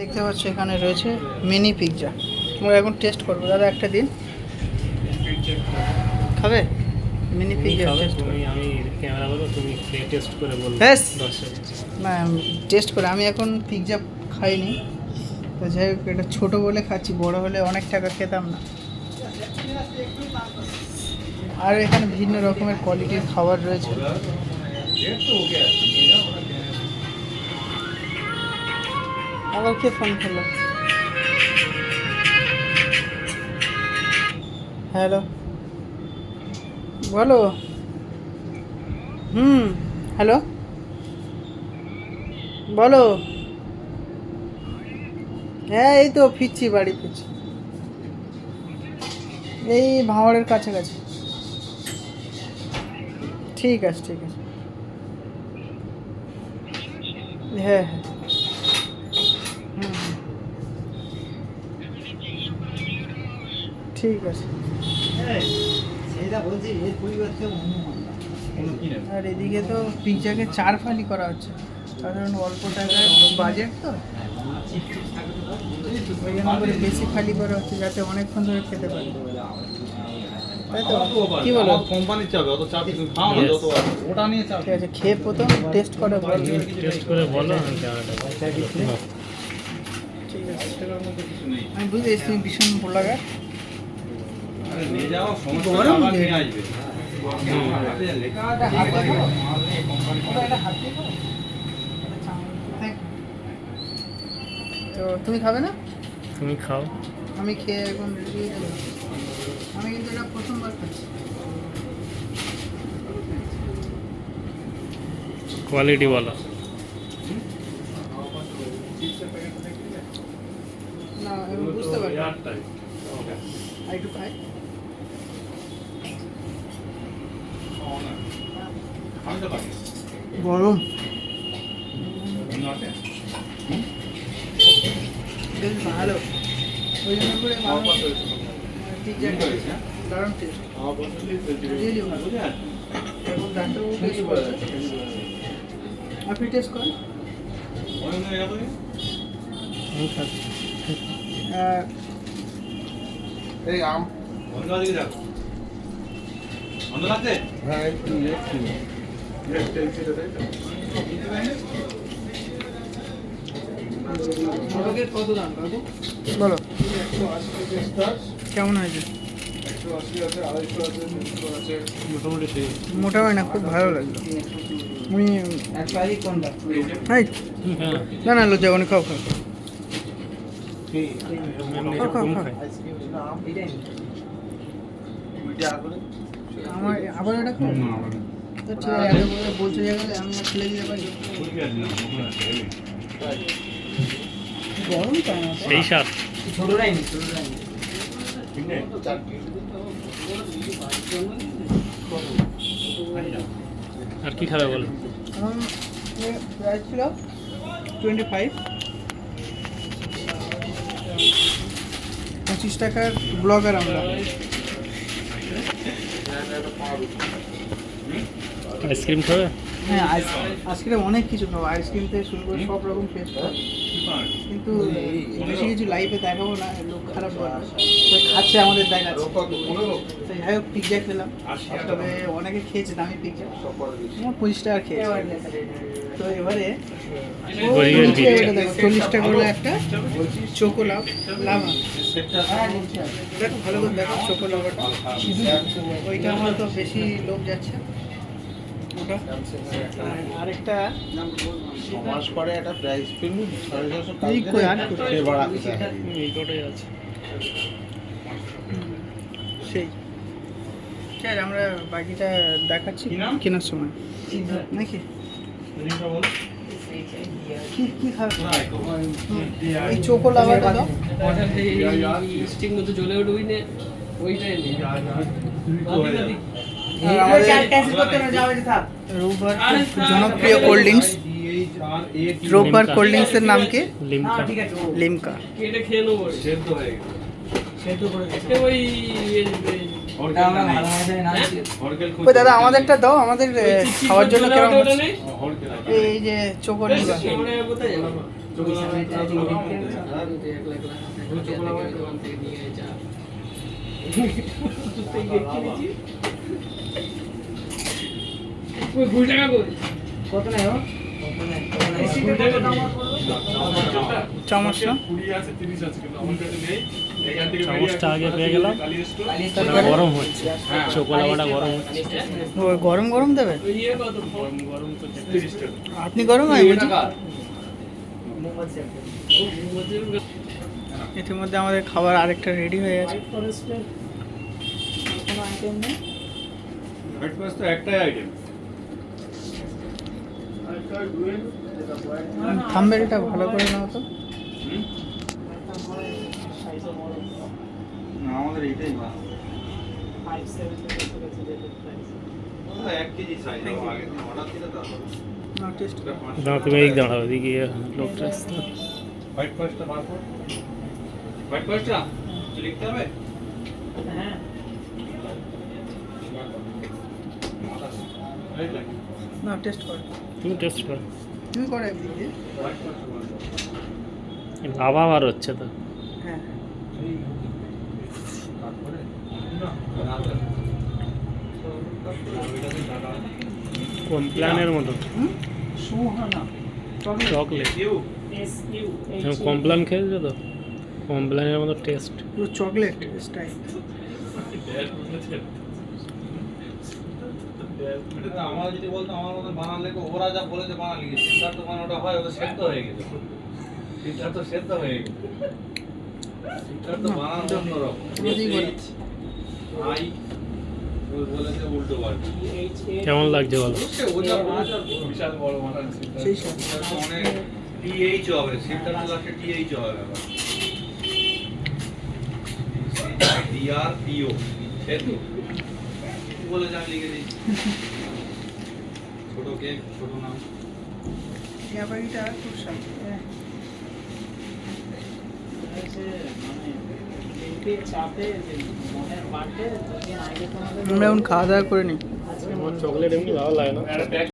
দেখতে পাচ্ছ এখানে রয়েছে মিনি পিৎজা আমরা এখন টেস্ট করব। দাদা একটা দিন। খাবে? মিনি পিৎজা টেস্ট তুমি আমি ক্যামেরা বলব তুমি টেস্ট করে। না টেস্ট করে আমি এখন পিৎজা খাইনি। তো যাই হোক এটা ছোটো বলে খাচ্ছি বড় হলে অনেক টাকা খেতাম না। আর এখানে বিভিন্ন রকমের কোয়ালিটির খাবার রয়েছে। আবার কে ফোন করল? হ্যালো বলো। হুম হ্যালো বলো। হ্যাঁ এই তো ফিরছি বাড়ি ফিরছি। এই ভাঁড়ের কাছাকাছি। ঠিক আছে ঠিক আছে। হ্যাঁ হ্যাঁ হুম, হুম। ঠিক আছে সেইটা বলছি এর পরিবর্তে অন্য মালদা অন্য কি নেবে? আর এদিকে তো পিৎজাকে চার ফালি করা হচ্ছে। কারণ অল্প টাকায় বাজেট তো। ওই জন্য করে বেশি ফালি করা হচ্ছে যাতে অনেকক্ষণ ধরে খেতে পারি। তাই তো? কি বলো? কোম্পানির চাপে অত চাপ তুমি খাও না যত ওটা নিয়ে চাপ। ঠিক আছে খেয়ে প্রথম টেস্ট করে বলো। টেস্ট করে বলো ঠিক আছে। আমি বুঝতে ভীষণ ভালো লাগা নিয়ে যাও সমস্যা আবার নিয়ে আসবে তো তুমি খাবে না? তুমি খাও। আমি খেয়ে এখন আমি কিন্তু এটা প্রথমবার খাচ্ছি। কোয়ালিটি বলো। না বুঝতে পারি আর একটু খাই আমি তো পারি গরম। বেশ ভালো। ওই জন্য করে হয়েছে, হ্যাঁ? দারুণ টেস্ট ভালো। আছে এখন ডাক্তারবাবু টেস্ট করছে আপনি টেস্ট করেন? এই আম। অন্য দিকে যাও। অন্য আছে হ্যাঁ একটু বলো। কেমন হয়েছে? মোটামুটি সেই। মোটামুটি না খুব ভালো লাগল। আমি হ্যাঁ না না লজ্জা মানে খাও খাও। আমার আবার এটা খাও? তো ঠিক আছে এত করে বলতে গেলে আমি আর ফেলে দিতে পারি গরম সেই স্বাদ ছোটরাই নি ছোটরাই নি আর কি খাবে বলো? প্রাইস ছিল টোয়েন্টি ফাইভ পঁচিশ টাকার ব্লগার আমরা। আইসক্রিম খাবে? হ্যাঁ আইস আইসক্রিম অনেক কিছু খাব। আইসক্রিম থেকে শুরু করে সব রকম টেস্ট কিন্তু বেশি কিছু লাইফে দেখাবো না লোক খারাপ খাচ্ছে আমাদের দেখাচ্ছে তো যাই হোক পিৎজা খেলাম। তবে অনেকে খেয়েছে দামি পিৎজা আমার পঁচিশ টাকা খেয়েছে। তো এবারে চল্লিশ টাকা করে একটা চোকো লাভ লাভা দেখো ভালো করে দেখো চোকো লাভাটা ওইটা আমার তো বেশি লোক যাচ্ছে ওটা আরেকটা মাস পরে একটা প্রাইস সাড়ে ছশো আর আছে। সেই। ঠিক আছে আমরা বাকিটা দেখাচ্ছি নাম? কেনার সময়। নাকি? কি কি খাবে? এই দাও। স্টিক মতো জ্বলে উঠবি না ওইটাই নেই জনপ্রিয় কোল্ড ড্রিঙ্কস রোববার কোল্ড ড্রিঙ্কসের নাম কি? লিমকা। লিমকা। কেটে খেয়ে নেব। সেদ্ধ হয়ে গেছে। এ ওই দাদা আমাদেরটা দাও আমাদের খাওয়ার জন্য কেমন হচ্ছে? এই যে চোকো লিমকা আমরা কোথায় যাব তো তুই একলা একলা হাতে হাতে থেকে ওই দোকান থেকে নিয়ে আয় চা তুই কিনেছি ওই কুড়ি টাকা কই? কত নেই ও? চামচটা? আগে পেয়ে গেলাম। গরম হচ্ছে। চোকলাওয়াটা গরম হচ্ছে। ও গরম গরম দেবে? ওই কত গরম গরম তো আপনি গরম হয় ইতিমধ্যে আমাদের খাবার আরেকটা রেডি হয়ে গেছে। একটাই আইটেম থাম্বেলটা ভালো করে নাও তো। আমাদের তুমি দাঁড়াও এদিকে লোকটা। আসছে। হোয়াইট ফার্স্টটা বার কর। হোয়াইট ফার্স্টটা লিখতে হবে? দেখ, না টেস্ট করো। তুমি টেস্ট করো। তুমি করো একদিক দিয়ে হোয়াইট ফার্স্টটা বার কর। লাভা বার হচ্ছে তো। হ্যাঁ। কমপ্ল্যানের মতো? চকলেট। কমপ্ল্যান খেয়েছো তো? কমপ্ল্যানের মতো টেস্ট পুরো চকলেট তো আমরা যদি বলতো আমার মতো বানালে ওরা যা বলেছে বানালি সিদ্ধার্থ বানানোটা হয় ওটা সেদ্ধ হয়ে গেছে। সিদ্ধার্থ সেদ্ধ হয়ে গেছে। সিদ্ধার্থ বানানো অন্যরকম। আই বলেছে উল্টো পাল্টা। কেমন লাগছে বলো? বিশাল বড় মাথা সিদ্ধার্থ। সেই সব। সিদ্ধার্থ অনেক টিএইচ হবে সিদ্ধার্থ লাস্টে টিএইচ হবে ডিআর টিও সেতু কি বলেছে আমি লিখে দিচ্ছি ছোট কেক ছোট নাম টিয়া পাখিটা খুব স্বাদ হ্যাঁ আমরা এখন খাওয়া দাওয়া করে নিই আমার চকলেট এমনি ভালো লাগে না